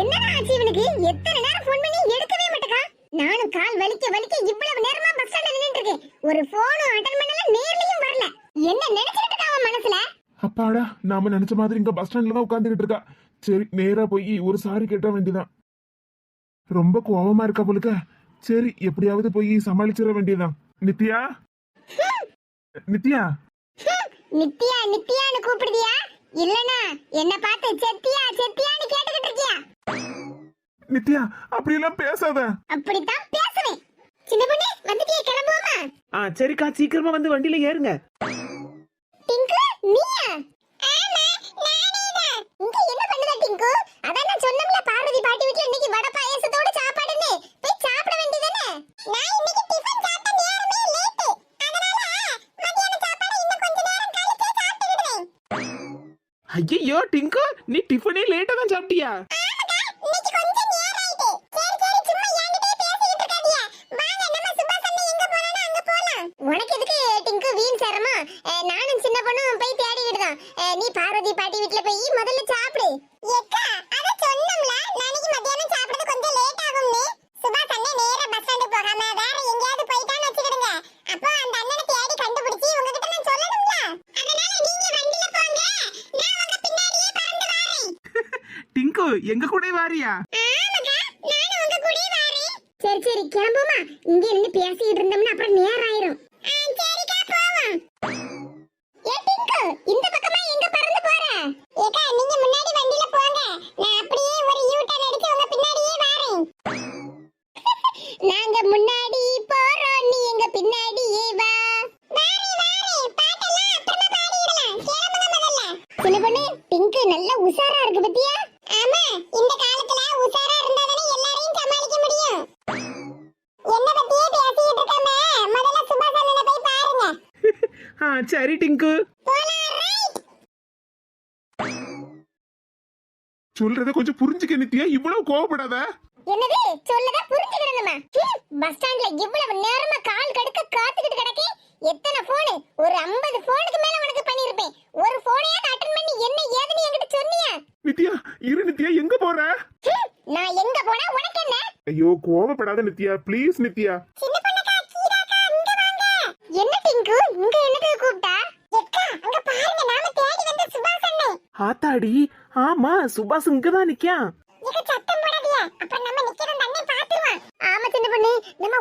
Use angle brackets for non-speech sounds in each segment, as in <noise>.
என்னடா ஆச்சு இவனுக்கு? எத்தனை நேரம் ஃபோன் பண்ணி எடுக்கவே மாட்டேக்கா. நானும் கால் வலிக்க வலிக்க இவ்வளவு நேரமா பஸ் ஸ்டாண்ட்ல நின்னுட்டு இருக்கேன். ஒரு போனும் அட்டன் பண்ணல நேர்லயும் வரல. என்ன நினைச்சிட்டு இருக்கா அவன் மனசுல? அப்பாடா நாம நினைச்ச மாதிரி இங்க பஸ் ஸ்டாண்ட்ல தான் உட்காந்துக்கிட்டு இருக்கா. சரி நேரா போய் ஒரு சாரி கேட்ட வேண்டியதான் ரொம்ப கோவமா இருக்கா போலுக்க. சரி எப்படியாவது போய் சமாளிச்சிட வேண்டியதான் நித்யா? நித்யா? நித்யா நித்யான்னு கூப்பிடுதியா? இல்லனா என்ன பார்த்து செத்தியா செத்தியான்னு கேட்டுக்கிட்டு இருக்கியா? நித்யா அப்படியெல்லாம் பேசாத. அப்படித்தான் பேசுவேன். சின்ன பொண்ணு வந்துட்டியே கிளம்புவோமா? ஆ சரிக்கா சீக்கிரமா வந்து வண்டியில ஏறுங்க. டிங்கு நீயா? ஆமா இங்க என்ன பண்ணுத டிங்கு? அதான் நான் சொன்னோம்ல பார்வதி பாட்டி வீட்ல இன்னைக்கு வடை பாயாசத்தோட சாப்பாடுன்னு. போய் சாப்பிட வேண்டியதானே நான் இன்னைக்கு ஐயோ டிங்கு நீ டிஃபனே லேட்டா தான் சாப்பிட்டியா இன்னைக்கு கொஞ்சம் நேரம் ஆயிட்டு சரி சரி சும்மா என்கிட்டயே பேசிட்டு இருக்காதீங்க வாங்க நம்ம சுபாஷ் அண்ணன் எங்க போறானோ அங்க போலாம் உனக்கு எதுக்கு டிங்கு வீண் சேரமா நானும் சின்ன பொண்ணும் போய் தேடிக்கிட்டுதான் நீ பார்வதி பாட்டி வீட்ல போய் முதல்ல சாப்பிடு ஏக்கா அத சொன்னோம்ல நாளைக்கு மத்தியானம் சாப்பிடுறது கொஞ்சம் லேட் ஆகும்னு சுபாஷ் அண்ணன் நேரா பஸ் ஸ்டாண்டு போகாம வேற எங்கேயாவது போயிட்டான்னு வச்சுக்கிடுங்க அப்போ அந்த அண்ணனை தேடி கண்டுபிடிச்சி உங்ககிட்ட நான் சொல்லணும்ல அதனால நீங்க வண்டியில போங்க நான் உங்க பின்னாடியே பறந்து வரேன் டிங்கு எங்க கூட வாரியா? சரி சரி கிளம்புமா இங்க இருந்து பேசிட்டு இருந்தோம்னா அப்புறம் நேரம் ஆயிரும் சரிக்கா போவோம். ஏ டிங்கு இந்த பக்கமா எங்க பறந்து போற? ஏக்கா நீங்க முன்னாடி வண்டியில போங்க. நான் அப்படியே ஒரு யூ டர்ன் அடிச்சு உங்க பின்னாடியே வாரேன். <laughs> நாங்க முன்னாடி போறோம் நீ எங்க பின்னாடியே வா. வாரே வாரே பாட்டெல்லாம் அப்புறமா பாடிடலாம். முதல்ல. சின்ன பொண்ணு பிங்க் நல்ல உஷாரா இருக்கு பத்தியா? சரி டிங்கு சொல்றத கொஞ்சம் புரிஞ்சுக்க நித்யா இவ்வளவு கோவப்படாத. என்னது? சொல்லதா புரிஞ்சுக்கிடணுமா பஸ் ஸ்டாண்ட்ல இவ்வளவு நேரமா கால் கடுக்க காத்துக்கிட்டு கிடக்கே? எத்தனை போனு ஒரு 50 போனுக்கு மேல உனக்கு பண்ணிருப்பேன். ஒரு போனையாவது அட்டன் பண்ணி என்ன ஏதுன்னு என்கிட்ட சொன்னியா? நித்யா இரு நித்யா எங்க போற? நான் எங்க போனா? உனக்கு என்ன? ஐயோ கோவப்படாத நித்யா ப்ளீஸ் நித்யா. சின்ன பொண்ணுக்கா கீராக்கா இங்க வாங்க. என்ன டிங்கு இங்க என்னது கூப்பிட்டா? எக்கா அங்க பாருங்க நாம தேடி வந்த சுபாஷ் அண்ணன் ஆத்தாடி ஆமா சுபாஷ் இங்கதான் நிக்கான் இங்க சத்தம் போடாதீங்க. அப்புறம் நம்ம நிக்கிற அண்ணன் பாத்துருவான் ஆமா சின்ன பொண்ணு நம்ம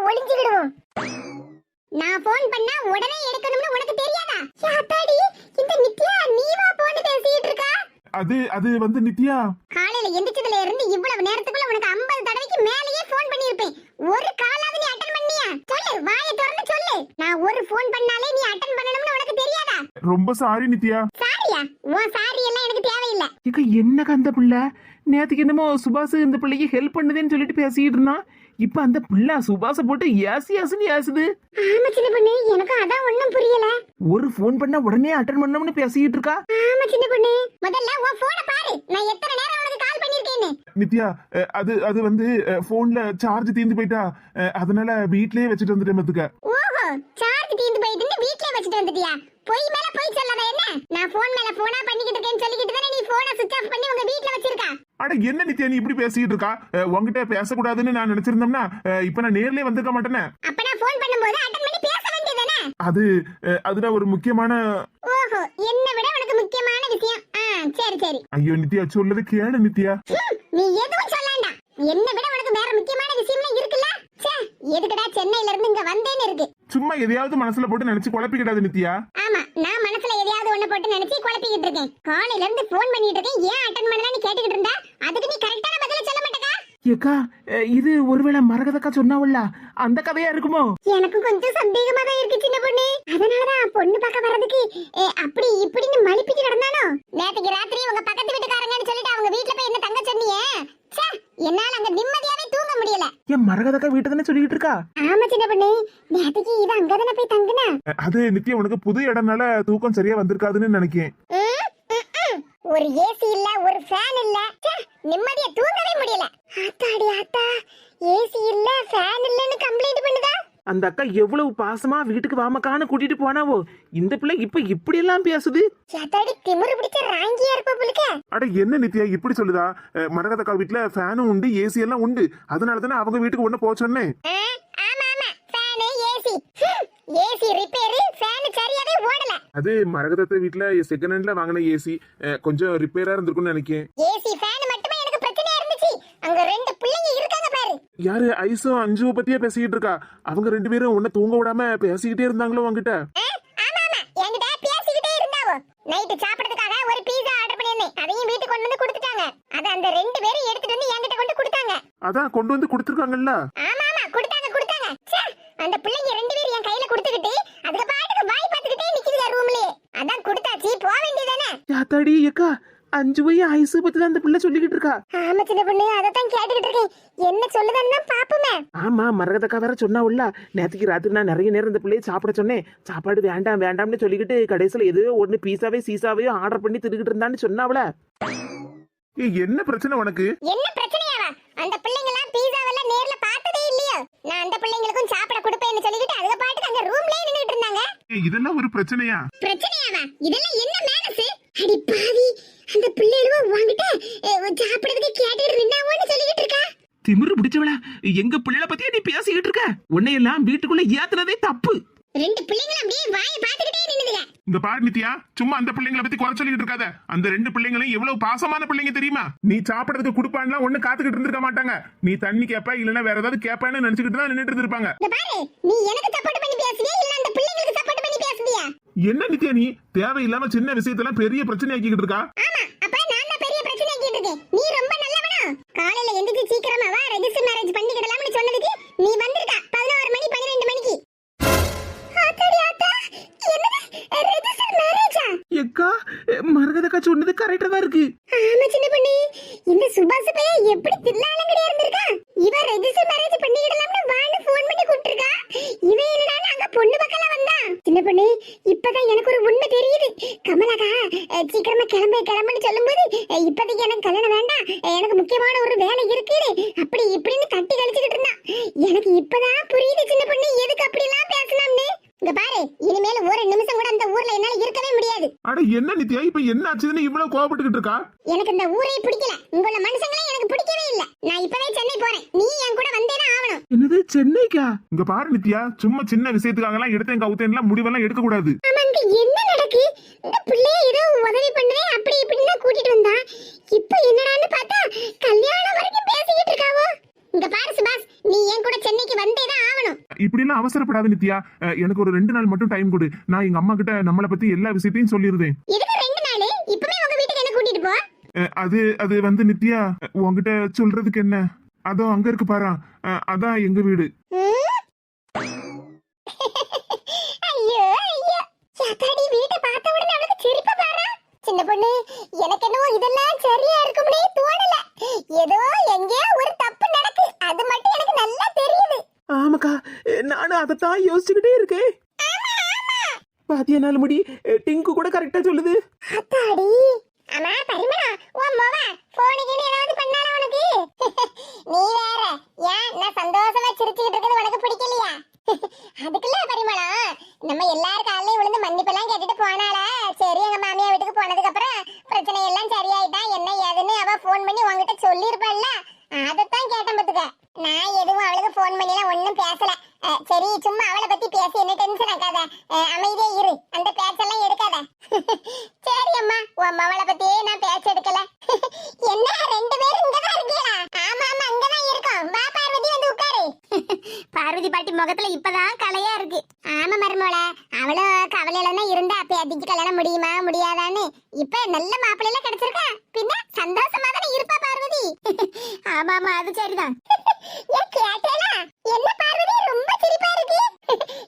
நான் போன் பண்ணா உடனே எடுக்கணும்னு உனக்கு தெரியாதா? யாத்தாடி இந்த நித்யா நீவா போன் பேசிட்டு இருக்கா? அது அது வந்து நித்யா. காலையில எந்திரிச்சதுல இருந்து இவ்வளவு நேரத்துக்குள்ள உனக்கு 50 தடவைக்கு மேலேயே ஃபோன் பண்ணிருப்பேன் ஒரு காலாவது நீ அட்டன் பண்ணியா சொல்லு வாயை திறந்து சொல்லு. நான் ஒரு ஃபோன் பண்ணாலே நீ அட்டன் பண்ணணும்னு உனக்கு தெரியாதா? ரொம்ப சாரி நித்யா. சாரியா? உன் சாரி எல்லாம் எனக்கு தேவையில்லை. இக்க என்ன அந்த பிள்ளை? நேத்துக்கு என்னமோ சுபாஷ் இந்த பிள்ளைக்கு ஹெல்ப் பண்ணுதேன்னு சொல்லிட்டு பேசிட்டு இருந்தான் இப்ப அந்த பிள்ளை சுபாஷ போட்டு ஏசி ஏசுன்னு ஏசுது. ஆமா சின்ன பொண்ணு. எனக்கும் அதான் ஒண்ணும் புரியல. ஒரு ஃபோன் பண்ணா உடனே அட்டன் பண்ணணும்னு பேசிட்டு இருக்கா? ஆமா சின்ன பொண்ணு. முதல்ல உன் போனை பாரு. நான் எத்தனை நேரம் நித்யா அது அது வந்து போன்ல சார்ஜ் தீர்ந்து போயிட்டா அதனால வீட்லயே வச்சுட்டு வந்துட்டேன் பாத்துக்க. ஓஹோ சார்ஜ் தீந்து போயிட்டு வீட்லயே வச்சுட்டு வந்துட்டியா? பொய் மேல பொய் சொல்லாத என்ன? நான் போன் மேல போனா பண்ணிக்கிட்டு இருக்கேன்னு சொல்லிக்கிட்டு தானே நீ போனை சுவிட்ச் ஆஃப் பண்ணி உங்க வீட்ல வச்சிருக்கா? அட என்ன நித்யா நீ இப்படி பேசிட்டு இருக்கா? உன்கிட்ட பேசக்கூடாதுன்னு நான் நினைச்சிருந்தோம்னா இப்ப நான் நேர்லயே வந்திருக்க மாட்டேனே. அப்ப நான் போன் பண்ணும்போது அட்டன் அது அதுல ஒரு முக்கியமான ஓஹோ என்ன விட உனக்கு முக்கியமான விஷயம். ஆ சரி சரி. ஐயோ நித்யா சொல்லது கேளு நித்யா. நீ எதுவும் சொல்லாண்டா. என்ன விட உனக்கு வேற முக்கியமான விஷயம்லாம் இருக்குல்ல? ச்சே எதுக்குடா சென்னையில இருந்து இங்க வந்தேன்னு இருக்கு? சும்மா எதையாவது மனசுல போட்டு நினைச்சு குழப்பிக்கிடாது நித்யா. ஆமா நான் மனசுல எதையாவது ஒண்ணு போட்டு நினைச்சு குழப்பிக்கிட்டு இருக்கேன். காலையில இருந்து போன் பண்ணிட்டு இருக்கேன். ஏன் அட்டன் பண்ணலன்னு கேட்டுக்கிட்டு இருந்தா? அதுக்கு நீ கரெக்டான பதில சொல்ல மாட்டேக்கா. ஏக்கா இது ஒருவேளை மரகதக்கா சொன்னாவல்ல அந்த கதையா இருக்குமோ? எனக்கு கொஞ்சம் சந்தேகமா தான் இருக்கு சின்ன பொண்ணு. அதனாலதான் பொண்ணு பார்க்க வர்றதுக்கு அப்படி இப்படின்னு மலிப்பிட்டு கிடந்தானோ? நேத்துக்கு ராத்திரி உங்க பக்கத்து வீட்டுக்காரங்கன்னு சொல்லிட்டு அவங்க வீட்ல போய் என்ன தங்க சொன்னியே என்னால அங்க நிம்மதியாவே தூங்க முடியல. என் மரகதக்கா வீட்டை தானே சொல்லிட்டு இருக்கா? ஆமா சின்ன பொண்ணு. நேத்துக்கு இது அங்கதானே போய் தங்குனா? அது நித்யா உனக்கு புது இடம்னால தூக்கம் சரியா வந்திருக்காதுன்னு ம். ஒரு ஏசி இல்ல ஒரு ஃபேன் இல்ல. நிம்மதியா தூங்கவே முடியல. ஆத்தாடி ஆத்தா ஏசி இல்ல ஃபேன் இல்லன்னு கம்ப்ளைண்ட் பண்ணுதா? அந்த அக்கா எவ்வளவு பாசமா வீட்டுக்கு வாமக்கான்னு கூட்டிட்டு போனாவோ? இந்த பிள்ளை இப்ப இப்படி எல்லாம் பேசுது? எத்தாடி திமிரு பிடிச்ச ராங்கியா இருப்ப புளுக்க அட என்ன நித்யா இப்படி சொல்லுதா? மரகதக்கா வீட்டுல ஃபேனும் உண்டு ஏசி எல்லாம் உண்டு. அதனால தானே அவங்க வீட்டுக்கு ஒண்ணு போக சொன்னேன். ஆமா ஆமா. Fan AC. AC repair fan சரியாவே ஓடல. அது மரகதத்தை வீட்டுல செகண்ட் ஹேண்ட்ல வாங்கின ஏசி கொஞ்சம் ரிப்பேரா இருந்திருக்கும்னு நினைக்கேன். ஏசி ஃபேன் மட்டுமே? எனக்கு பிரச்சனையா இருந்துச்சு. அங்க ரெண்டு பிள்ளைங்க இருக்காங்க பாரு. யாரு? ஐஸும் அஞ்சுவ பத்தியே பேசிக்கிட்டு இருக்கா? அவங்க ரெண்டு பேரும் உன்னை தூங்க விடாம பேசிக்கிட்டே இருந்தாங்களோ உங்ககிட்ட ஆமா ஆமா என்கிட்ட பேசிக்கிட்டே இருந்தாவோ? நைட்டு சாப்பிடறதுக்காக ஒரு பீஸா அதையும் வீட்டுக்கு கொண்டு வந்து கொடுத்துட்டாங்க. அத அந்த ரெண்டு பேரும் எடுத்துட்டு வந்து என்கிட்ட கொண்டு கொடுத்தாங்க. அதான் கொண்டு வந்து கொடுத்துருக்காங்கல்ல? ஆமா ஆமா கொடுத்தாங்க. கொடுத்தாங்க அந்த பிள்ளைங்க ரெண்டு பேரும் என் கையில கொடுத்துக்கிட்டு அதுக்கு பாட்டுக்கு வாய் பார்த்துக்கிட்டே நிக்குதுங்க ரூம்லயே அதான் கொடுத்தாச்சு போக வேண்டியதானே யாத்தாடி அக்கா அஞ்சு வய ஐசு பத்தி தான் அந்த பிள்ளை சொல்லிக்கிட்டு இருக்கா. ஆமா சின்ன பொண்ணு அதான் கேட்டுக்கிட்டு இருக்கேன். என்ன சொல்லுதான்னு தான் பாப்போமே. ஆமா மரகதக்கா வேற சொன்னாவுல்ல. நேற்றுக்கு ராத்திரி நான் நிறைய நேரம் இந்த பிள்ளையை சாப்பிட சொன்னேன். சாப்பாடு வேண்டாம் வேண்டாம்னு சொல்லிக்கிட்டு கடைசியில் ஏதோ ஒன்று பீஸாவே சீசாவையோ ஆர்டர் பண்ணி தின்னுக்கிட்டு இருந்தான்னு சொன்னாவுல. ஏய், என்ன பிரச்சனை உனக்கு? என்ன பிரச்சனையாவா? அந்த பிள்ளைங்க எல்லாம் பீஸாவெல்லாம் நேர்ல நான் அந்த பிள்ளைங்களுக்கும் சாப்பிட கொடுப்பேன்னு சொல்லிக்கிட்டு அதுக்கு பாட்டுக்கு அங்க ரூம்லயே நின்னுட்டு இருந்தாங்க. ஏய், இதெல்லாம் ஒரு பிரச்சனையா? பிரச்சனையாவா? இதெல்லாம் என்ன மேனஸ்? அடி பாவி அந்த பிள்ளைகளும் அஹ், சாப்பிடுறதுக்கு கேட்டுட்டு இருந்தாவோன்னு சொல்லிக்கிட்டு இருக்கா? திமிரு பிடிச்சவள எங்க பிள்ளை பத்தியே நீ பேசிக்கிட்டு இருக்க. உன்னையெல்லாம் வீட்டுக்குள்ள ஏத்துனதே தப்பு. ரெண்டு பிள்ளைங்களும் அப்படியே வாயை பார்த்துக்கிட்டே நின்னுதுங்க. இந்த பாரு நித்யா சும்மா அந்த பிள்ளைங்களை பத்தி குறை சொல்லிட்டு இருக்காத. அந்த ரெண்டு பிள்ளைங்களும் எவ்வளவு பாசமான பிள்ளைங்க தெரியுமா? நீ சாப்பிடறதுக்கு கொடுப்பான்லாம் ஒண்ணு காத்துக்கிட்டு இருந்திருக்க மாட்டாங்க. நீ தண்ணி கேப்ப இல்லன்னா வேற ஏதாவது கேப்பான்னு நினைச்சுக்கிட்டு தான் நின்னுட்டு இருப்பாங்க இந்த பாரு நீ எனக்கு சப்போர்ட் பண்ணி பேசுவியா இல்ல அந்த பிள்ளைங்களுக்கு சப்போர்ட் பண்ணி பேசுவியா என்ன நித்யா நீ? தேவையில்லாம சின்ன விஷயத்தெல்லாம் பெரிய பிரச்சனை ஆக்கிக்கிட்டு இருக்கா? ஆமா அப்ப நான் தான் பெரிய பிரச்சனை ஆக்கிட்டு இருக்கேன். நீ ரொம்ப நல்லவனா? காலையில எந்திரிச்சு சீக்கிரமா வா ரெஜிஸ்டர் மேரேஜ் பண்ணிக்கிடலாம்னு சொன்னதுக்கு நீ வந்திருக்கா. பதினோரு மணி பன்னிரெண்டு மணிக்கு. எக்கா மரகதக்கா சொன்னது கரெக்டா தான் இருக்கு. ஆமா சின்ன பொண்ணு. இந்த சுபாஷ் பையன் எப்படி தில்லாலங்கடியா இருந்திருக்கா? இவன் ரெஜிஸ்டர் மேரேஜ் பண்ணிக்கிடலாம்னு வான்னு ஃபோன் பண்ணி கூப்பிட்டுருக்கா. இவன் என்னடா அங்க பொண்ணு பக்கல வந்தான் சின்ன பொண்ணு இப்பதான் எனக்கு ஒரு உண்மை தெரியுது. கமலாக்கா சீக்கிரமா கிளம்பு கிளம்புன்னு சொல்லும்போது இப்போதைக்கு எனக்கு கல்யாணம் வேண்டாம். எனக்கு முக்கியமான ஒரு வேலை இருக்குது அப்படி இப்படின்னு தட்டி கழிச்சுக்கிட்டு இருந்தான். எனக்கு இப்பதான் புரியுது சின்ன பொண்ணு எதுக்கு அப்படி எல்லாம் பேசலாம்னு இங்க பாரு இனிமேல் ஒரு நிமிஷம் கூட அந்த ஊர்ல என்னால இருக்கவே முடியாது. அட என்ன நித்யா? இப்ப என்ன ஆச்சுன்னு இவ்வளவு கோவப்பட்டுக்கிட்டு இருக்கா? எனக்கு இந்த ஊரே பிடிக்கல. உங்கள மனுஷங்களே எனக்கு பிடிக்கவே இல்ல. நான் இப்பவே சென்னை போறேன். நீ என் கூட வந்தே தான் ஆகணும். என்னது சென்னைக்கா? இங்க பாரு நித்யா சும்மா சின்ன விஷயத்துக்காக எல்லாம் எடுத்தேன் கவுத்தேன்லாம் முடிவெல்லாம் எடுக்க கூடாது ஆமா இங்க என்ன நடக்கு? இந்த பிள்ளைய ஏதோ உதவி பண்ணுதே அப்படி இப்படின்னு கூட்டிட்டு வந்தா இப்போ என்னடான்னு பார்த்தா கல்யாணம் வரைக்கும் பேசிக்கிட்டு இருக்காவோ? இங்க பாரு சுபாஷ் நீ என் கூட சென்னைக்கு வந்தே தான் ஆகணும். இப்படி எல்லாம் அவசரப்படாத நித்யா. எனக்கு ஒரு ரெண்டு நாள் மட்டும் டைம் கொடு. நான் எங்க அம்மா கிட்ட நம்மளை பத்தி எல்லா விஷயத்தையும் சொல்லிருந்தேன் இதுக்கு ரெண்டு நாள்? இப்பவே உங்க வீட்டுக்கு என்ன கூட்டிட்டு போ? அது அது வந்து நித்யா உன்கிட்ட சொல்றதுக்கு என்ன? அதோ அங்க இருக்கு பாரா. அதான் எங்க வீடு? ஐயோ ஐயோ. யாத்தாடி வீட்டை பார்த்த உடனே அவளுக்கு சிரிப்பு பாரா? சின்ன பொண்ணு எனக்கு என்னவோ இதெல்லாம் சரியா இருக்கும்னே தோணல. ஏதோ எங்கேயோ ஒரு ஆமாக்கா நானும் அதைத்தான் யோசிச்சுக்கிட்டே இருக்கேன். பாத்தியா நாள் முடி டிங்கு கூட கரெக்டா சொல்லுது. அத்தாடி அம்மா பரிமளா உன் மொவ போனுக்கு ஏதாவது பண்ணால உனக்கு? <laughs> நீ வேற ஏன் நான் சந்தோஷமா சிரிச்சுக்கிட்டு இருக்கிறது உனக்கு பிடிக்கலையா அதுக்குள்ள பரிமளா நம்ம எல்லாரும் காலையும் விழுந்து மன்னிப்பெல்லாம் கேட்டுட்டு போனால சரி எங்க மாமியா வீட்டுக்கு போனதுக்கு அப்புறம் பிரச்சனை எல்லாம் சரியாயிட்டா என்ன ஏதுன்னு அவ ஃபோன் பண்ணி உன்கிட்ட சொல்லியிருப்பாள்ல அதைத்தான் கேட்டேன் பத்துக்க நான் எதுவும் அவளுக்கு ஃபோன் பண்ணிலாம் ஒன்றும் பேசல அஹ், சரி சும்மா அவளை பத்தி பேசி என்ன டென்ஷன் ஆக்காத அஹ், அமைதியா இரு அந்த பேச்செல்லாம் எடுக்காத சரி அம்மா உன் மவளை பத்தியே நான் பேச்ச எடுக்கல என்ன ரெண்டு பேரும் இங்கதான் இருக்கீங்களா ஆமா ஆமா அங்கதான் இருக்கோம் வா பார்வதி வந்து உட்காரு பார்வதி பாட்டி முகத்துல இப்பதான் கலையா இருக்கு ஆமா மருமோள அவளும் கவலையில தான் இருந்தா பேத்திக்கு கல்யாணம் முடியுமா முடியாதான்னு இப்ப நல்ல மாப்பிள்ளைல கிடைச்சிருக்கா பின்ன சந்தோஷமா தானே இருப்பா பார்வதி ஆமா ஆமா அது சரிதான் ஏன் கேட்டேனா என்ன பார்வதி ரொம்ப சிரிப்பா இருக்கு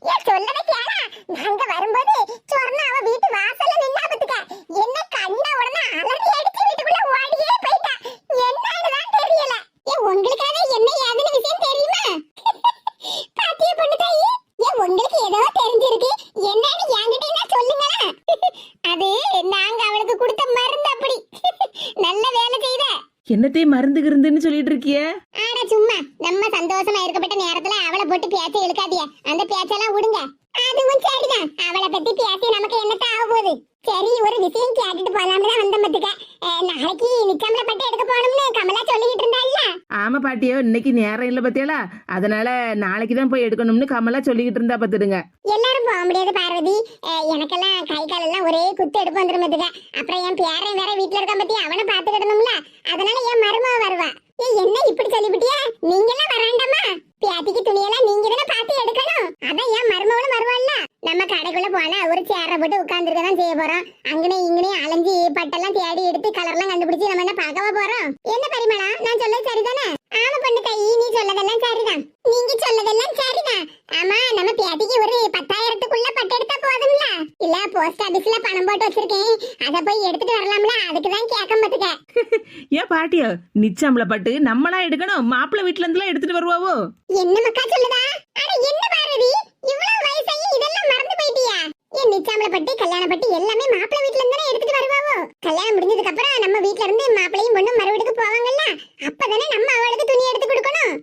ஏன் சொல்லவே கேளா நாங்க வரும்போது சொர்ணா அவ வீட்டு வாசல்ல நின்னா பத்துக்க என்ன கண்ட உடனே அலறி அடிச்சு வீட்டுக்குள்ள ஓடியே போயிட்டா என்னன்னு தெரியல ஏன் உங்களுக்காக என்ன ஏதுன்னு விஷயம் தெரியுமா பாத்திய பொண்ணு தாயி ஏன் உங்களுக்கு ஏதோ தெரிஞ்சிருக்கு என்னன்னு என்கிட்ட சொல்லுங்களேன் அது நாங்க அவளுக்கு கொடுத்த என்னத்தையும் மருந்து கிருந்துன்னு சொல்லிட்டு இருக்கிய? ஆட சும்மா. நம்ம சந்தோஷமா இருக்கப்பட்ட நேரத்துல அவளை போட்டு பேச்ச இழுக்காதிய அந்த பேச்செல்லாம் விடுங்க அதுவும் சரிதான் அவளை பத்தி பேசி நமக்கு என்னத்த ஆக போகுது சரி ஒரு விஷயம் கேட்டுட்டு போலாம்னு தான் வந்த மத்துக்க நாளைக்கு நிச்சயம்ல பட்டு எடுக்க போகணும்னு கமலா சொல்லிக்கிட்டு இருந்தாள்ல பாத்தியோ இன்னைக்கு நேரம் இல்ல பத்தியாலா? அதனால நாளைக்கு தான் போய் எடுக்கணும்னு கமலா சொல்லிக்கிட்டு இருந்தா பாத்துடுங்க. எல்லாரும் போக முடியாது பார்வதி. அஹ் எனக்கெல்லாம் கை கால் எல்லாம் ஒரே குத்து எடுப்பு வந்துடும் பாத்துக்க. அப்புறம் என் பேரன் வேற வீட்டுல இருக்கான் பத்தி அவனை பாத்துக்கிடணும்ல. அதனால என் மருமக வருவா. ஏய், என்ன இப்படி சொல்லிவிட்டியா? நீங்க எல்லாம் வராண்டாமா? பியாத்திக்கு துணியெல்லாம் நீங்க தானே பார்த்து எடுக்கணும். அதான் என் மருமகளும் வருவாள்ல. நம்ம கடைக்குள்ள போனா ஒரு சேர போட்டு உட்கார்ந்துருக்க தான் செய்ய போறோம். அங்கனே இங்கனே அலைஞ்சு பட்டெல்லாம் தேடி எடுத்து கலர்லாம் கண்டுபிடிச்சு நம்ம என்ன பார்க்கவா போறோம்? என்ன பரிமளா? நான் சொல்ல சரிதானே? ஆமா பொண்ணு தையி நீ சொல்லதெல்லாம் சரிதான். நீங்க சொல்லதெல்லாம் சரிதான். ஆமா நம்ம பியாத்திக்கு ஒரு பத்தாயிரத்துக்குள்ள பட்டு எடுத்தா போதும்ல? இல்ல போஸ்ட் ஆபீஸ்ல பணம் போட்டு வச்சிருக்கேன். அத போய் எடுத்துட்டு வரலாம்ல. அதுக்கு தான் கேட்க மாட்டுக்க <laughs> ஏன் பாட்டியோ நிச்சயம்ல பட்டு நம்மளா எடுக்கணும். மாப்பிள்ளை வீட்டுல இருந்துலாம் எடுத்துட்டு வருவாவோ? என்ன மக்கா சொல்லுதா? அட என்ன பாரதி? இவ்வளவு வயசாகி இதெல்லாம் மறந்து போயிட்டியா? என் நிச்சாமல பட்டி கல்யாண பட்டி எல்லாமே மாப்பிள்ளை வீட்ல இருந்து எடுத்துட்டு வருவாவோ? கல்யாணம் முடிஞ்சதுக்கு அப்புறம் நம்ம வீட்ல இருந்து மாப்பிளையும் பொண்ணும் மறுவீட்டுக்கு போவாங்கல்ல? அப்பதானே நம்ம அவளுக்கு துணி எடுத்து கொடுக்கணும்.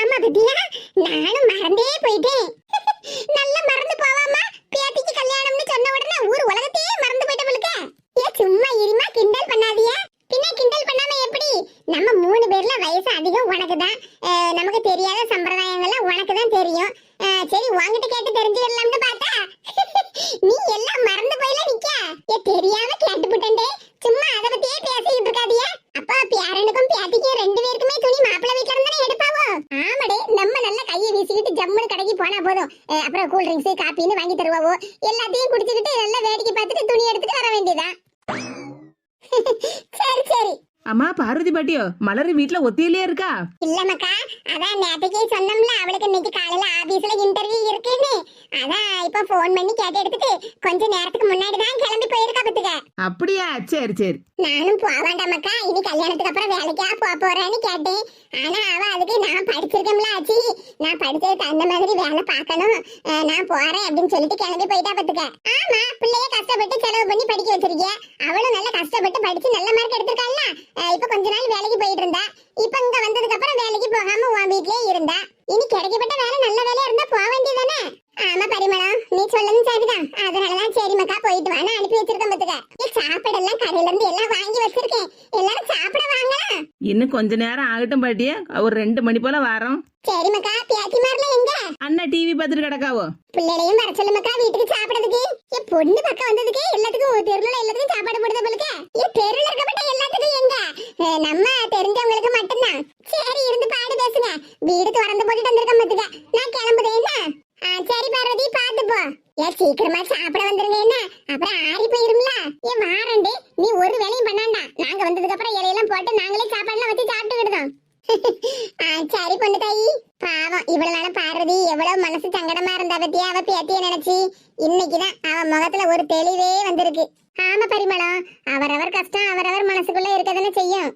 ஆமா பத்தியா? நானும் மறந்தே போயிட்டேன். நல்லா மறந்து போவாமா? பேத்திக்கு கல்யாணம்னு சொன்ன உடனே ஊர் உலகத்தையே மறந்து போயிட்ட போலுக்க. ஏ சும்மா இருமா கிண்டல் பண்ணாதிய பின்ன கிண்டல் பண்ணாம எப்படி? நம்ம மூணு பேர்ல வயசு அதிகம் உனக்கு தான் நமக்கு தெரியாத சம்பிரதாயங்கள்லாம் உனக்கு தான் தெரியும் சரி உங்ககிட்ட கேட்டு தெரிஞ்சு பார்த்தா நீ எல்லாம் மறந்து போயில நிக்க ஏ தெரியாம கேட்டு புட்டண்டே சும்மா அத பத்தியே பேசிக்கிட்டு இருக்காதியே அப்பா பேரனுக்கும் பேத்திக்கும் ரெண்டு பேருக்குமே துணி மாப்பிள்ளை வீட்ல இருந்தானே எடுப்பாவோ ஆமாடே நம்ம நல்ல கையை வீசிக்கிட்டு ஜம்முன்னு கடைக்கு போனா போதும் அஹ், அப்புறம் கூல் ட்ரிங்க்ஸ் காப்பின்னு வாங்கி தருவாவோ? எல்லாத்தையும் குடிச்சுக்கிட்டு நல்லா வேடிக்கை பார்த்துட்டு துணி எடுத்துட்டு வர வேண்டியதான் <laughs> சரி சரி. அம்மா பார்வதி பாட்டியோ மலர் வீட்டுல ஒத்தியிலே இருக்கா? இல்ல மக்கா அதான் நேற்றுக்கே சொன்னோம்ல அவளுக்கு இன்னைக்கு காலையில ஆபீஸ்ல இன்டர்வியூ இருக்குன்னு. அதான் இப்ப ஃபோன் பண்ணி கேட்டு எடுத்துட்டு கொஞ்ச நேரத்துக்கு முன்னாடி தான் கிளம்பி போயிருக்கா பத்துக்க அப்படியா? சரி சரி. நானும் போக வேண்டாம் மக்கா இனி கல்யாணத்துக்கு அப்புறம் வேலைக்கா போக போறேன்னு கேட்டேன். ஆனா அவ அதுக்கு நான் படிச்சிருக்கேன்ல ஆச்சி. நான் படிச்சதுக்கு தகுந்த மாதிரி வேலை பார்க்கணும். நான் போறேன் அப்படின்னு சொல்லிட்டு கிளம்பி போயிட்டா பத்துக்க ஆமா பிள்ளைய கஷ்டப்பட்டு செலவு பண்ணி படிக்க வச்சிருக்கிய. அவளும் நல்லா கஷ்டப்பட்டு படிச்சு நல்ல மார்க் எடுத்திருக்காள்ல. இப்ப கொஞ்ச நாள் வேலைக்கு போயிட்டு இருந்தா. இப்ப இங்க வந்ததுக்கு அப்புறம் வேலைக்கு போகாம உன் வீட்லயே இருந்தா. இனி கிடைக்கப்பட்ட வேலை நல்ல வேலையா இருந்தா போக வேண்டியதானே ஆமா பரிமளம். நீ சொல்லணும் சரிதான். அதனாலதான் சரி மக்கா போயிட்டு வா. நான் அனுப்பி வச்சிருக்கேன் பத்துக்க. ஏ சாப்பாடெல்லாம் கடையில இருந்து எல்லாம் வாங்கி வச்சிருக்கேன். எல்லாரும் சாப்பிட வாங்கலாம் இன்னும் கொஞ்ச நேரம் ஆகட்டும் பாட்டியே. ஒரு ரெண்டு மணி போல வரோம். சரி மக்கா பியாத்தி மாறல எங்க? அண்ணா டிவி பார்த்துட்டு கிடக்காவோ? பிள்ளைகளையும் வர சொல்லு மக்கா வீட்டுக்கு சாப்பிடறதுக்கு. ஏ பொண்ணு பக்கம் வந்ததுக்கு எல்லாத்துக்கும் தெருல எல்லாத்துக்கும் சாப்பாடு போடுத போலுக்க ஏ தெருல இருக்கப்பட்ட எல்லாத்துக்கும் எங்க அஹ், நம்ம தெரிஞ்சவங்களுக்கு மட்டும்தான் சரி இருந்து பாடு பேசுங்க வீடு திறந்து போட்டுட்டு வந்திருக்க மத்துக்க நான் கிளம்புதேன் என்ன ஆ, சரி பார்வதி பாத்து போ ஏ சீக்கிரமா சாப்பிட வந்துருங்க என்ன அப்புறம் ஆறி போயிரும்ல ஏ வாரண்டு நீ ஒரு வேலையும் பண்ணாண்டா நாங்க வந்ததுக்கு அப்புறம் இலையெல்லாம் போட்டு நாங்களே சாப்பாடுலாம் வச்சு சாப்பிட்டுக்கிட்டோம் ஆ, சரி பொண்ணு தாயி பாவம் இவ்வளவு நாள பார்வதி எவ்வளவு மனசு சங்கடமா இருந்தா பத்தியா அவ பேத்திய நினைச்சு இன்னைக்குதான் அவ முகத்துல ஒரு தெளிவே வந்திருக்கு ஆமா பரிமளம் அவரவர் கஷ்டம் அவரவர் மனசுக்குள்ள இருக்கதானே செய்யும்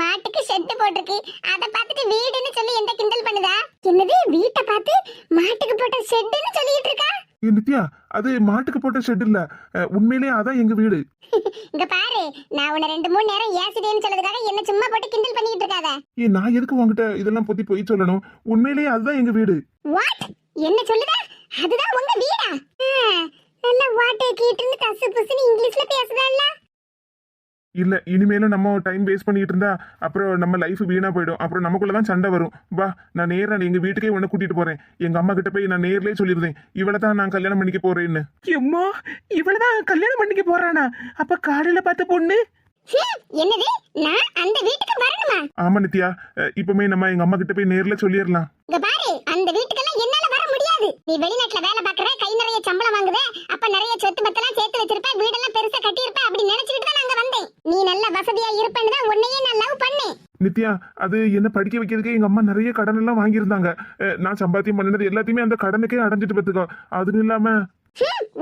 மாட்டுக்கு ஷெட் போட்டிருக்கு. அத பார்த்துட்டு வீடுன்னு சொல்லி எந்த கிண்டல் பண்ணுதா? என்னது வீட்டை பார்த்து மாட்டுக்கு போட்ட ஷெட்னு சொல்லிட்டு இருக்கா? ஏ நித்யா அது மாட்டுக்கு போட்ட ஷெட் இல்ல. உண்மையிலேயே அதான் எங்க வீடு. இங்க பாரு நான் உன்னை ரெண்டு மூணு நேரம் ஏசிட்டேன்னு சொல்றதுக்காக என்ன சும்மா போட்டு கிண்டல் பண்ணிட்டு இருக்காத. ஏ நான் எதுக்கு உங்ககிட்ட இதெல்லாம் பத்தி போய் சொல்லணும்? உண்மையிலேயே அதுதான் எங்க வீடு. வாட் என்ன சொல்லுதா? அதுதான் உங்க வீடா? நல்ல வாட்டை கீட்டுன்னு தசு புசுன்னு இங்கிலீஷ்ல பேசுதால்ல இல்ல இனிமேலும் நம்ம டைம் வேஸ்ட் பண்ணிட்டு இருந்தா அப்புறம் நம்ம லைஃப் வீணா போயிடும். அப்புறம் நமக்குள்ளதான் சண்டை வரும். வா நான் நேரா எங்க வீட்டுக்கே உன்னை கூட்டிட்டு போறேன். எங்க அம்மா கிட்ட போய் நான் நேர்லயே சொல்லிருந்தேன் இவளை தான் நான் கல்யாணம் பண்ணிக்க போறேன்னு. எம்மா இவ்வளவுதான் கல்யாணம் பண்ணிக்க போறானா? அப்ப காலையில பார்த்த பொண்ணு? என்னது? நான் அந்த வீட்டுக்கு வரணுமா? ஆமா நித்யா. இப்பவுமே நம்ம எங்க அம்மா கிட்ட போய் நேர்ல சொல்லிடலாம். இங்க பாரு அந்த வீட்டுக்கெல்லாம் என்னால வர முடியாது நீ வெளிநாட்டுல வேலை பாக்குற கை நிறைய சம்பளம் வாங்குவ அப்ப நிறைய சொத்து பத்தெல்லாம் சேர்த்து வச்சிருப்ப வீடெல்லாம் பெருசா கட்டியிருப்ப அப்படி நினைச்சுக்கிட்டு தான் நாங்க வந்தேன். நீ நல்ல வசதியா இருப்பேன்னு தான் உன்னையே நான் லவ் பண்ணேன். நித்யா அது என்ன படிக்க வைக்கிறதுக்கே எங்க அம்மா நிறைய கடன் எல்லாம் வாங்கியிருந்தாங்க. நான் சம்பாத்தியம் பண்ணினது எல்லாத்தையுமே அந்த கடனுக்கே அடைஞ்சிட்டு பத்துக்கோ அது இல்லாம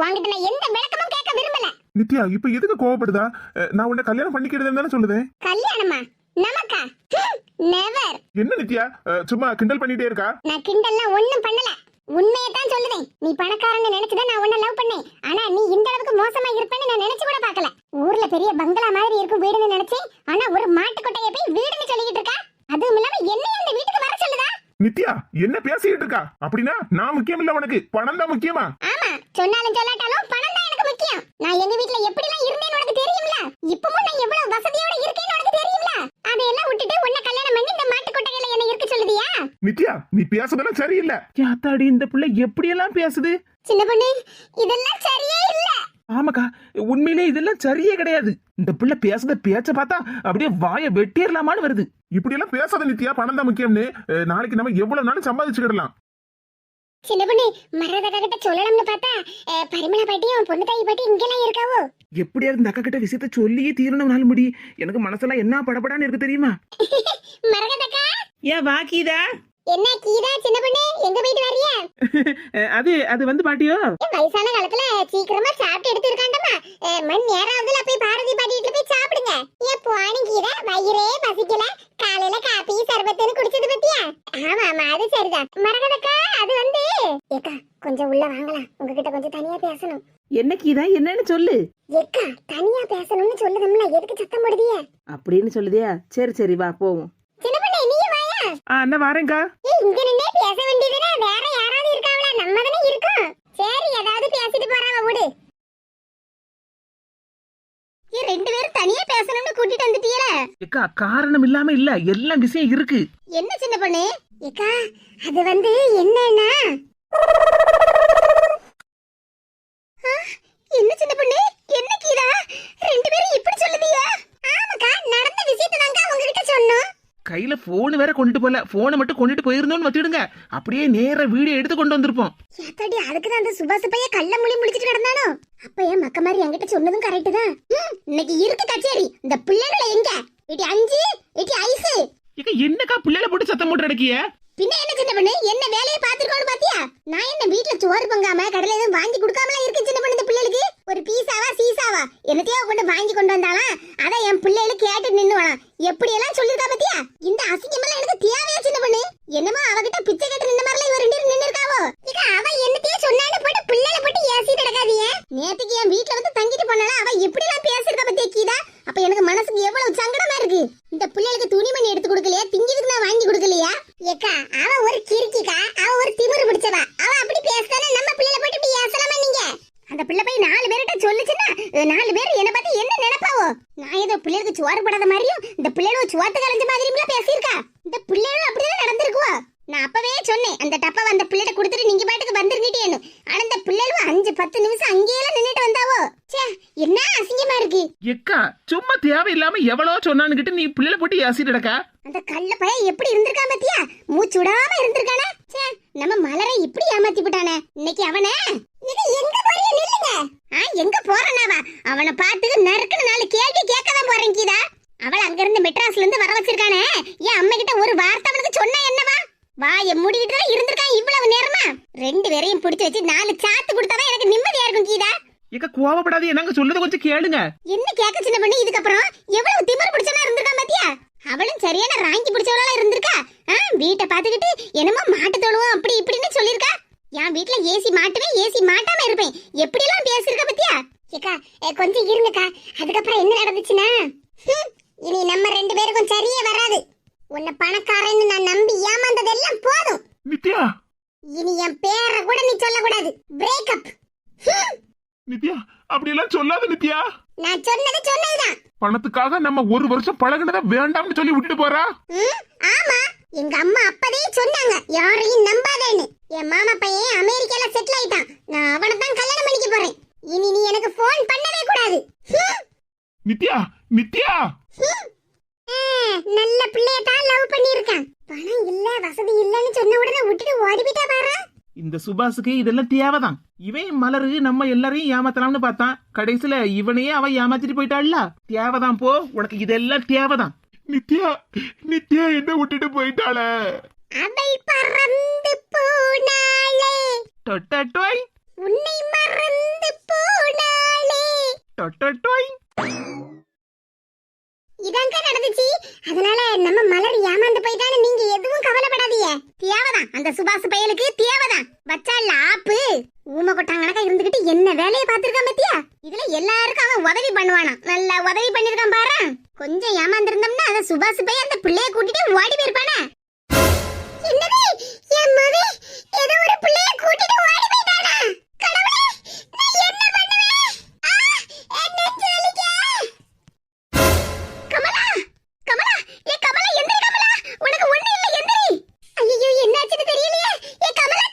உன்கிட்ட நான் எந்த விளக்கமும் கேட்க விரும்பல. நித்யா இப்ப எதுக்கு கோவப்படுதா? நான் உன்னை கல்யாணம் பண்ணிக்கிறதுன்னு தானே சொல்லுதேன் கல்யாணமா? நமக்கா? நெவர் என்ன நித்யா? சும்மா கிண்டல் பண்ணிட்டே இருக்கா? நான் கிண்டல்லாம் ஒண்ணும் பண்ணல. உண்மையை தான் சொல்லுவேன். நீ பணக்காரன்னு நினைச்சுதான் நான் உன்ன லவ் பண்ணேன். ஆனா நீ இந்த அளவுக்கு மோசமா இருப்பேன்னு நான் நினைச்சு கூட பார்க்கல. ஊர்ல பெரிய பங்களா மாதிரி இருக்கும் வீடுன்னு நினைச்சேன். ஆனா ஒரு மாட்டு கொட்டையை போய் வீடுன்னு சொல்லிட்டு இருக்கா? அதுவும் இல்லாம என்ன அந்த வீட்டுக்கு வர சொல்லுதா? நித்யா என்ன பேசிட்டு இருக்கா? அப்படின்னா நான் முக்கியம் இல்ல உனக்கு. பணம் தான் முக்கியமா? ஆமா சொன்னாலும் சொல்லாட்டாலும் பணம் தான் எனக்கு முக்கியம். நான் எங்க வீட்ல எப்படி எல்லாம் இருந்தேன்னு உனக்கு தெரியும்ல? இப்பவும் நான் எவ்வளவு வசதியோட இருக்கேன்னு உனக்கு தெரியும்ல? அதையெல்லாம் விட்டுட்டு உன்னை கல்யாணம் பண்ணி இந்த மாட்டு கொட்டகையில என்ன இருக்க சொல்லுதியா? நித்யா நீ பேசுறதெல்லாம் சரியில்லை. யாத்தாடி இந்த பிள்ளை எப்படியெல்லாம் பேசுது? சின்ன பொண்ணு இதெல்லாம் சரியே இல்ல. ஆமாக்கா உண்மையிலே இதெல்லாம் சரியே கிடையாது. இந்த பிள்ளை பேசுத பேச்ச பார்த்தா அப்படியே வாயை வெட்டிடலாமான்னு வருது. இப்படி எல்லாம் பேசாத நித்யா பணம் தான் முக்கியம்னு. நாளைக்கு நம்ம எவ்வளவு நாளும் சம்பாதிச்சுக்கிடலாம். சின்ன பொண்ணு மரதக்கா கிட்ட சொல்லலாம்னு பார்த்தா பரிமளா பாட்டியும் பொண்ணு தாய் பாட்டி இங்கெல்லாம் இருக்காவோ? எப்படியாவது இந்த அக்கா கிட்ட விஷயத்த சொல்லியே தீரணும்னாலும் முடி. எனக்கு மனசெல்லாம் என்ன படபடான்னு இருக்கு தெரியுமா? <laughs> மரகதக்கா? ஏன் வாக்கிதா என்ன கீதா சின்ன பொண்ணு எங்க போயிட்டு வர்றிய? <laughs> அது அது வந்து பாட்டியோ? வயசான காலத்துல சீக்கிரமா சாப்பிட்டு எடுத்து இருக்காண்டமா மண் நேரம் ஆகுதுல போய் பாரதி பாட்டி வீட்டுல போய் சாப்பிடுங்க. ஏன் போனி கீதா? வயிறே பசிக்கல. காலையில காப்பி சர்பத்துன்னு குடிச்சது பத்தியா? ஆமா ஆமா அது சரிதான். மரகதக்கா அது வந்து ஏக்கா கொஞ்சம் உள்ள வாங்கலாம். உங்ககிட்ட கொஞ்சம் தனியா பேசணும். என்ன கீதா என்னன்னு சொல்லு. ஏக்கா தனியா பேசணும்னு சொல்லுதம்ல. எதுக்கு சத்தம் போடுதிய? அப்படின்னு சொல்லுதியா? சரி சரி வா போவோம். சின்ன பொண்ணு நீ வாயா? ஆ என்ன வாரேங்க்கா ஏய், இங்க நின்னே பேச வேண்டியதுனா வேற யாராவது இருக்காங்களா? நம்ம தானே இருக்கோம். சரி ஏதாவது பேசிட்டு போறாவ விடு ஏ ரெண்டு பேரும் தனியா பேசணும்னு கூட்டிட்டு வந்துட்டீங்களா. ஏக்கா காரணம் இல்லாம இல்ல. எல்லாம் விஷயம் இருக்கு. என்ன சின்ன பொண்ணு ஏக்கா அது வந்து என்னன்னா என்ன சின்ன பொண்ணு? என்ன கீதா? ரெண்டு பேரும் இப்படி சொல்லுதியா ஆமாக்கா நடந்த விஷயத்தை தாங்க உங்ககிட்ட சொன்னோம். கையில போன் வேற கொண்டுட்டு போல. போனை மட்டும் கொண்டுட்டு போயிருந்தோம்னு வச்சுடுங்க அப்படியே நேரா வீடியோ எடுத்து கொண்டு வந்திருப்போம். ஏத்தாடி அதுக்கு தான் அந்த சுபாஷ் பைய கள்ள மொழி முடிச்சிட்டு கிடந்தானோ? அப்ப ஏன் மக்க மாதிரி என்கிட்ட சொன்னதும் கரெக்ட் தான். இன்னைக்கு இருக்கு கச்சேரி. இந்த பிள்ளைகளை எங்க? இடி அஞ்சு இடி ஐசு. ஏக்கா என்னக்கா பிள்ளைல போட்டு சத்தம் போட்டு அடக்கிய பின்ன என்ன சின்ன பண்ணு? என்ன வேலையை பாத்துருக்கோன்னு பாத்தியா? நான் என்ன வீட்ல சோறு பொங்காம கடையில எதுவும் வாங்கி கொடுக்காமலாம் இருக்கு சின்ன பண்ணு இந்த பிள்ளைகளுக்கு? ஒரு பீஸாவா சீசாவா என்னத்தையோ கொண்டு வாங்கி கொண்டு வந்தாலாம். அதான் என் பிள்ளைகளுக்கு கேட்டு நின்னுவாளாம் எப்படி எல்லாம் சொல்லிருக்கா பாத்தியா? இந்த அசிங்கமெல்லாம் எனக்கு தேவையா சின்ன பண்ணு என்னமோ அவகிட்ட பிச்சை கேட்டு நின்ன மாதிரிலாம் இவ ரெண்டு பேரும் நின்னு இருக்காவோ இக்க அவ என்னத்தையோ சொன்னான்னு போட்டு பிள்ளைல போட்டு ஏசி நடக்காதீங்க நேத்துக்கு என் வீட்ல வந்து தங்கிட்டு போனால அவ எப்படி எல்லாம் பேசிருக்கா பத்தியா கீதா அப்ப எனக்கு மனசுக்கு எவ்வளவு சங்கடமா இருக்கு இந்த பிள்ளைகளுக்கு துணிமணி எடுத்து கொடுக்கலையா திங்கிறதுக்கு நான் வாங்கி கொடுக்கலையா ஏக்கா அவ ஒரு கிறுக்கிக்கா அவ ஒரு திமிரு பிடிச்சவா அவ அப்படி பேசுதானே நம்ம பிள்ளைல போட்டு இப்படி ஏசலாமா நீங்க அந்த பிள்ளை போய் நாலு பேர்கிட்ட சொல்லுச்சுன்னா அஹ், நாலு பேர் என்ன பார்த்து என்ன நினைப்பாவோ நான் ஏதோ பிள்ளைகளுக்கு சோறு போடாத மாதிரியும் இந்த பிள்ளைகளும் சோத்து கலைஞ்ச மாதிரியும் பேசியிருக்கா இந்த பிள்ளைகளும் அப்படிதான் நடந்திருக்குவா நான் அப்பவே சொன்னேன் அந்த டப்பாவை அந்த பிள்ளைகிட்ட கொடுத்துட்டு நீங்க பாட்டுக்கு வந்துருங்கிட்டேன்னு ஆனா இந்த பிள்ளைகளும் அஞ்சு பத்து நிமிஷம் அங்கேயே நின்னுட்டு வந்தாவோ ச்சே என்ன அசிங்கமா இருக்கு எக்கா சும்மா தேவையில்லாம எவ்வளோ சொன்னான்னு நீ பிள்ளைல போட்டு ஏசிட்டு அடக்கா அந்த கல்ல பையன் எப்படி இருந்திருக்கா பாத்தியா? மூச்சு விடாம இருந்திருக்கானே நம்ம மலரை இப்படி ஏமாத்தி விட்டானே. இன்னைக்கு அவனே? இது எங்க போறிய? நில்லுங்க. ஆ எங்க போறனாவா அவனை? பார்த்து நறுக்குன்னு நாலு கேள்வி கேட்க தான் போறேன் கீதா. அவள் அங்க இருந்து மெட்ராஸ்ல இருந்து வர வச்சிருக்கானே. என் அம்மா கிட்ட ஒரு வார்த்தை அவனுக்கு சொன்னா என்னவா? வாய மூடிக்கிட்டு தான் இருந்திருக்கான் இவ்வளவு நேரமா? ரெண்டு பேரையும் பிடிச்சு வச்சு நாலு சாத்து கொடுத்தாதான் எனக்கு நிம்மதியா இருக்கும் கீதா. ஏக்கா கோவப்படாதே. நாங்க சொல்லதை கொஞ்சம் கேளுங்க. என்ன கேட்க சின்ன பண்ணி? இதுக்கப்புறம் எவ்வளவு திமிர் பிடிச்சவனா இருந்திருக்கான் பாத்தியா? அவளும் சரியான ராங்கி பிடிச்சவளா இருந்திருக்கா? ஆ, வீட்டை பாத்துக்கிட்டு என்னமோ மாட்டு தோழுவோம் அப்படி இப்படின்னு சொல்லிருக்கா என் வீட்டுல ஏசி மாட்டுவேன் ஏசி மாட்டாம இருப்பேன். எப்படி எல்லாம் பேசிருக்க பாத்தியா? ஏக்கா ஏ, கொஞ்சம் இருங்கக்கா. அதுக்கப்புறம் என்ன நடந்துச்சுன்னா ஹம், இனி நம்ம ரெண்டு பேருக்கும் சரியே வராது உன்னை பணக்காரன்னு நான் நம்பி ஏமாந்ததெல்லாம் போதும் நித்யா இனி என் பேரை கூட நீ சொல்லக்கூடாது பிரேக்கப் நித்யா அப்படியெல்லாம் சொல்லாத நித்யா நான் சொன்னது சொன்னதுதான் நம்ம ஒரு வருஷம் பழகுனத வேண்டாம்னு சொல்லி விட்டுட்டு போறா? ம், ஆமா. எங்க அம்மா அப்பதே சொன்னாங்க யாரையும் நம்பாதேன்னு. என் மாமா பையன் அமெரிக்கால செட்டில் ஆயிட்டான். நான் அவனை தான் கல்யாணம் பண்ணிக்க போறேன். இனி நீ எனக்கு ஃபோன் பண்ணவே கூடாது. நித்யா நித்யா! நல்ல பிள்ளைய தான் லவ் பண்ணியிருக்கான். பணம் இல்ல வசதி இல்லன்னு சொன்ன உடனே விட்டுட்டு ஓடி போயிட்டா பாரு. இந்த சுபாஷுக்கு இதெல்லாம் தேவைதான். இவன் மலரு நம்ம எல்லாரையும் ஏமாத்தலாம்னு பார்த்தான். கடைசியில இவனையே அவ ஏமாத்திட்டு போயிட்டாள்ல. தேவைதான் போ உனக்கு இதெல்லாம் தேவைதான். நித்யா நித்யா என்ன விட்டுட்டு போயிட்டாளே. அவள் பறந்து போனாளே. டொட்டட்டோய். உன்னை மறந்து போனாளே. டொட்டட்டோய். இதாங்க நடந்துச்சு. அதனால நம்ம மலர் ஏமாந்து போயிட்டான்னு நீங்க எதுவும் கவலைப்படாதீங்க. தேவைதான். அந்த சுபாஷ் பயலுக்கு தேவைதான். வச்சால ஆப்பு. ஊமை கொட்டாங்கனாக்கா இருந்துகிட்டு என்ன வேலையை பார்த்துருக்கான் பத்தியா? இதுல எல்லாருக்கும் அவன் உதவி பண்ணுவானா நல்லா உதவி பண்ணிருக்கான் பாரு. கொஞ்சம் ஏமாந்துருந்தோம்னா அதை சுபாஷ் போய் அந்த பிள்ளைய கூட்டிட்டு ஓடி போயிருப்பானே. என்னது? என் ஓடி போயிட்டானா? கமலா கமலா ஏ கமலா எந்திரி உனக்கு ஒண்ணு இல்ல எந்திரி. ஐயோ என்னாச்சுன்னு தெரியலையே. ஏ கமலா